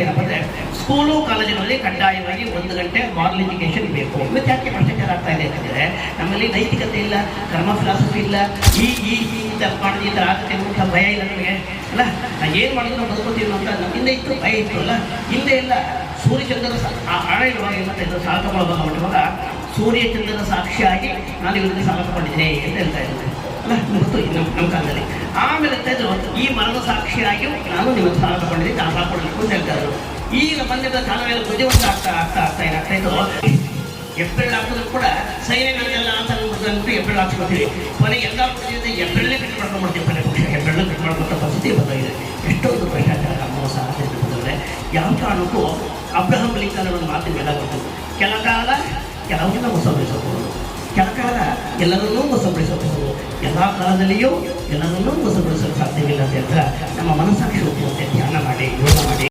ಏನಪ್ಪ ಅಂದ್ರೆ ಸ್ಕೂಲು ಕಾಲೇಜುಗಳಲ್ಲಿ ಕಡ್ಡಾಯವಾಗಿ ಒಂದು ಗಂಟೆ ಮಾರಲ್ ಎಜುಕೇಶನ್ ಬೇಕು. ಇವತ್ತು ಯಾಕೆ ಭ್ರಷ್ಟಾಚಾರ ಆಗ್ತಾ ಇದೆ ಅಂತಂದ್ರೆ ನಮ್ಮಲ್ಲಿ ನೈತಿಕತೆ ಇಲ್ಲ ಕರ್ಮ ಫಿಲಾಸಫಿ ಇಲ್ಲ, ಈ ಈ ಈ ತಪ್ಪು ಮಾಡಿದ ಈ ಥರ ಆಗುತ್ತೆ ಅಂತ ಭಯ ಇಲ್ಲ ನಮಗೆ. ಅಲ್ಲ ಏನು ಮಾಡಿದ್ರು ನಾವು ಬದುಕೋತೀವಿ ಅಂತ ನಮ್ಮಿಂದ ಇತ್ತು ಭಯ ಇತ್ತು ಅಲ್ಲ. ಹಿಂದೆ ಇಲ್ಲ. ಸೂರ್ಯಚಂದ್ರನ ಸಾ- ಆ ಹಣ ಇರುವಾಗ ಇದ್ರು? ಸಾಲ ತಗೊಳ್ಳುವಾಗ ಹೊರಟುವಾಗ ಸೂರ್ಯಚಂದ್ರನ ಸಾಕ್ಷಿಯಾಗಿ ನಾನು ಇವರಿಗೆ ಸಾಲ ತಗೊಂಡಿದ್ದೇನೆ ಅಂತ ಹೇಳ್ತಾ ಇದ್ದೆ ಅಲ್ಲ ಗೊತ್ತು ನಮ್ಮ ನಮ್ಮ ಕಾಲದಲ್ಲಿ. ಆಮೇಲೆ ಅಂತ ಇದ್ರು ಮರದ ಸಾಕ್ಷಿಯಾಗಿ ನಾನು ನಿಮ್ಮ ಸಾಲ ತಗೊಂಡಿದ್ದೆ ನಾನು ಸಾಲ ಕೊಡಲಿಕ್ಕೆ ಅಂತ ಹೇಳ್ತಾ ಇದ್ರು. ಈಗ ಬಂದಿದ್ದ ಧ್ವಜ ಒಂದು ಆಗ್ತಾ ಆಗ್ತಾ ಆಗ್ತಾ ಏನಾಗ್ತಾ ಇತ್ತು. ಏಪ್ರಿಲ್ ಹಾಕಿದ್ರು ಕೂಡ ಸೈನ್ಯ ನನಗೆಲ್ಲ ಅಂತ ಅಂದ್ಬಿಟ್ಟು ಏಪ್ರಿಲ್ ಹಾಕ್ಸ್ಕೊತೀವಿ. ಕೊನೆಗೆ ಎಲ್ಲ ಬಿಟ್ಟಿದೆ ಏಪ್ರಿಲೇ ಕಟ್ ಮಾಡ್ಕೊಂಡ್ಬಿಡ್ತೀವಿ ಕೊನೆ ಪಕ್ಷ ಏಪ್ರಿಲ್ ಕಟ್ ಮಾಡ್ಕೊಂತ ಪರಿಸ್ಥಿತಿ ಬಂದಾಗಿದೆ. ಎಷ್ಟೊಂದು ಭ್ರಷ್ಟಾಚಾರ ಮೋಸ ಅಂತಂದ್ರೆ ಯಾವ ಕಾರಣಕ್ಕೂ ಅಬ್ರಹಂ ಲಿಂಕನ್ ಒಂದು ಮಾತಿನ ಎಲ್ಲ ಗೊತ್ತು ಕೆಲ ಕಾಲ ಕೆಲವನ್ನ ಮೋಸಗೊಳಿಸಬಹುದು ಕೆಲ ಕಾಲ ಎಲ್ಲರನ್ನೂ ಮೋಸಗೊಳಿಸಬಹುದು ಎಲ್ಲ ಕಾಲದಲ್ಲಿಯೂ ಎಲ್ಲರನ್ನೂ ಮೋಸಗೊಳಿಸಲು ಸಾಧ್ಯವಿಲ್ಲ ಅಂತ ನಮ್ಮ ಮನಸ್ಸಾಕ್ಷಿ